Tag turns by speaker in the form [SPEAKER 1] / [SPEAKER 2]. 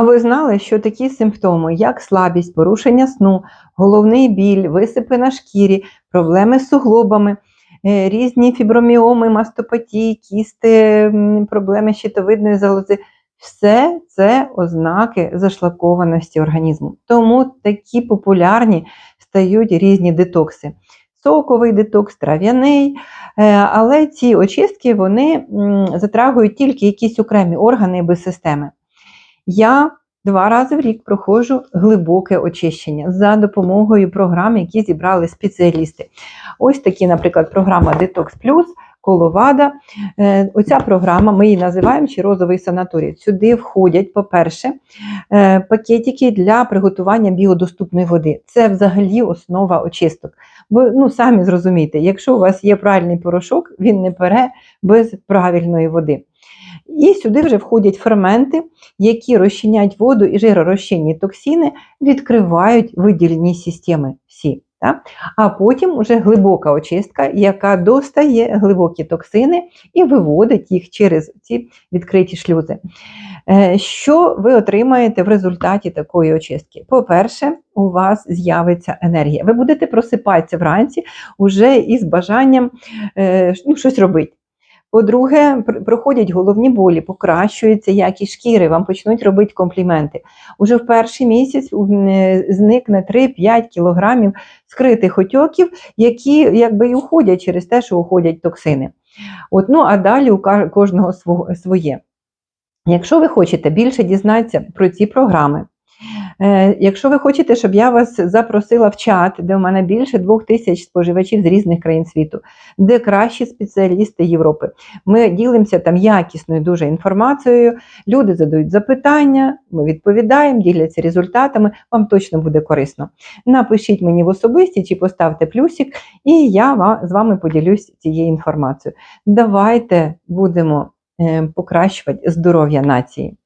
[SPEAKER 1] А ви знали, що такі симптоми, як слабість, порушення сну, головний біль, висипи на шкірі, проблеми з суглобами, е, різні фіброміоми, мастопатії, кісти, проблеми щитовидної залози, все це ознаки зашлакованості організму. Тому такі популярні стають різні детокси. Соковий детокс, трав'яний, е, але ці очистки вони затрагують тільки якісь окремі органи без системи. Я два рази в рік проходжу глибоке очищення за допомогою програм, які зібрали спеціалісти. Ось такі, наприклад, програма Detox Plus, Коловада. Е, Оця програма, ми її називаємо ще розовий санаторій. Сюди входять, по-перше, е, пакетики для приготування біодоступної води. Це взагалі основа очисток. Ви ну, самі зрозумієте, якщо у вас є правильний порошок, він не пере без правильної води. І сюди вже входять ферменти, які розчиняють воду і жиророзчинні токсини, відкривають видільні системи всі. Так? А потім вже глибока очистка, яка достає глибокі токсини і виводить їх через ці відкриті шлюзи. Е, Що ви отримаєте в результаті такої очистки? По-перше, у вас з'явиться енергія. Ви будете просипатися вранці уже із бажанням е, ну, щось робити. По-друге, проходять головні болі, покращується якість шкіри, вам почнуть робити компліменти. Уже в перший місяць е, зникне 3-5 кілограмів скритих отьоків, які якби і уходять через те, що уходять токсини. От, ну, а далі у кожного своє. Якщо ви хочете більше дізнатися про ці програми, якщо ви хочете, щоб я вас запросила в чат, де у мене більше двох тисяч споживачів з різних країн світу, де кращі спеціалісти Європи, ми ділимося там якісною дуже інформацією, люди задають запитання, ми відповідаємо, діляться результатами, вам точно буде корисно. Напишіть мені в особисті чи поставте плюсик, і я з вами поділюсь цією інформацією. Давайте будемо е, покращувати здоров'я нації.